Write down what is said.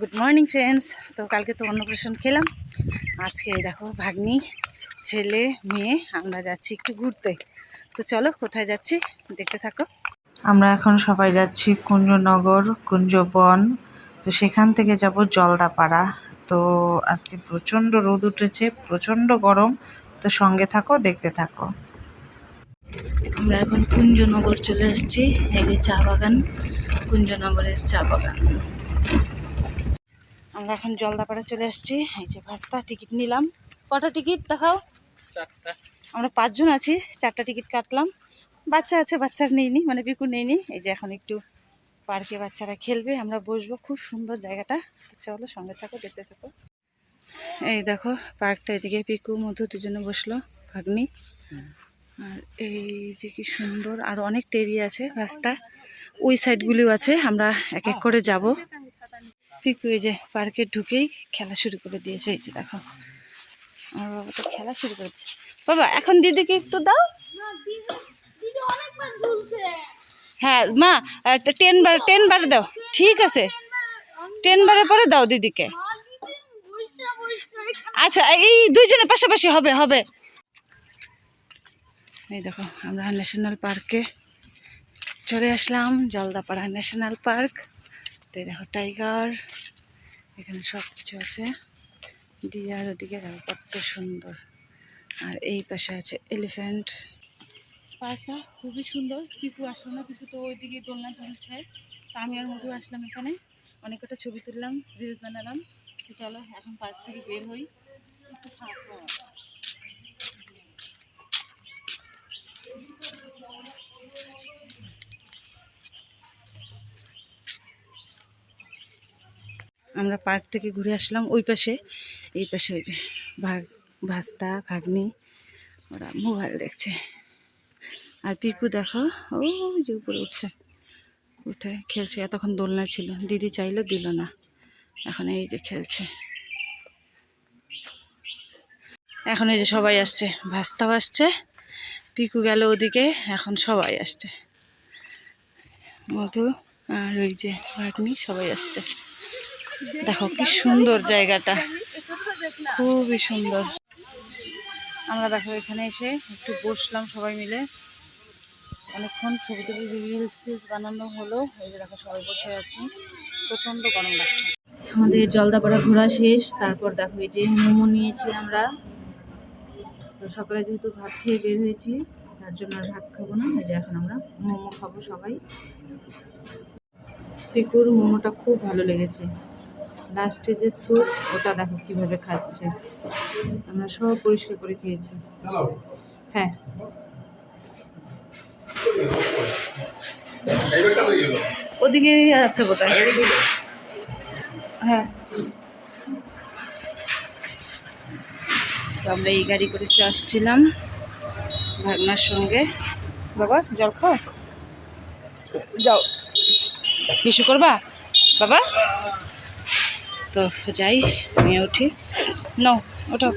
Good morning friends তো কালকে তো অন্নপ্রাশন খেলাম। আজকে এই দেখো ভাগ্নি ছেলে মেয়ে আমরা যাচ্ছি একটু ঘুরতে। তো চলো কোথায় যাচ্ছি? দেখতে থাকো। আমরা এখন সবাই যাচ্ছি কুঞ্জনগর কুঞ্জবন। তো সেখান থেকে যাব জলদাপাড়া। তো আজকে প্রচণ্ড রোদ উঠেছে প্রচণ্ড গরম। তো সঙ্গে থাকো দেখতে থাকো। আমরা এখন কুঞ্জনগর চলে এসেছি এই যে চা বাগান কুঞ্জনগরের চা বাগান। আমরা এখন জলদাপাড়া চলে এসেছি। এই যে ভাস্তা টিকিট নিলাম। কটা টিকিট দেখাও? চারটা। আমরা পাঁচজন আছি চারটা টিকিট কাটলাম। বাচ্চা আছে বাচ্চার নেইনি মানে পিকু নেইনি এই যে এখন একটু পার্কে বাচ্চারা খেলবে আমরা বসবো। খুব সুন্দর জায়গাটা। তো চলো সঙ্গে থাকো দেখতে থাকো। এই দেখো পার্কটা এদিকে পিকু মধু দুজনে বসল ভাগ্নি। আর এই যে কি সুন্দর আর অনেক টেরি আছে রাস্তা। ওই সাইডগুলিও আছে আমরা এক এক করে যাব। পিকু এই যে পার্কে ঢুকেই খেলা শুরু করে দিয়েছে এই যে দেখো। আমার বাবা তো খেলা শুরু করেছে। বাবা এখন দিদিকে একটু দাও। হ্যাঁ মা একটা টেন বার টেন বার দাও। ঠিক আছে। টেন বারের পরে দাও দিদিকে। বইসা আচ্ছা এই দুইজনের পাশাপাশি হবে হবে। এই দেখো আমরা ন্যাশনাল পার্কে চলে আসলাম জলদাপাড়া ন্যাশনাল পার্ক। তো এই দেখো টাইগার, এখানে সব কিছু আছে দিয়ার ওদিকে দেখো কত সুন্দর। আর এই পাশে আছে এলিফ্যান্ট। পার্কটা খুবই সুন্দর। পিকু আসলো না পিকু তো ওইদিকে দোলনা দুলছে তা আমি আর মধু আসলাম এখানে। অনেক কটা ছবি তুললাম রিলস বানালাম। তো চলো, এখন পার্ক থেকে বের হই। একটু থাকব আমরা পার্ক থেকে ঘুরে আসলাম ওই পাশে। এই পাশে ওই যে ভাগ, ভাস্তা, ভাগ্নি, ওরা মোবাইল দেখছে। আর পিকু দেখো ও যে উপরে উঠছে। উঠে খেলছে, এতক্ষণ দোলনা ছিল। দিদি চাইলো দিল না। এখন এই যে খেলছে। এখন এই যে সবাই আসছে। ভাস্তাও আসছে, পিকু গেল ওদিকে, এখন সবাই আসছে। মধু আর ওই যে ভাগ্নি সবাই আসছে। দেখো কি সুন্দর জায়গাটা। খুবই সুন্দর। আমরা দেখো এখানে এসে একটু বসলাম সবাই মিলে। অনেকক্ষণ ছবি টবি রিলস টিলস বানানো হলো। এই যে দেখো সবাই বসে আছি। প্রচণ্ড গরম লাগছে। আমাদের জলদাপাড়া ঘোরা শেষ। তারপর দেখো এই যে মোমো নিয়েছি আমরা। তো সকালে যেহেতু ভাত খেয়ে বের হয়েছি, তার জন্য আর ভাত খাব না। এই যে এখন আমরা মোমো খাব সবাই। পিকুর মোমোটা খুব ভালো লেগেছে। লাস্টে যে স্যুপ ওটা দেখো কীভাবে খাচ্ছে। আমরা সব পরিষ্কার করে খেয়েছি। হ্যাঁ। ওদিকে আছে বোধহয়। হ্যাঁ। আমরা এই গাড়ি করে আসছিলাম ভাগনার সঙ্গে। বাবা জল খাও? যাও। কিছু করবা? বাবা? তো যাই নিয়ে উঠি। ন ওঠো।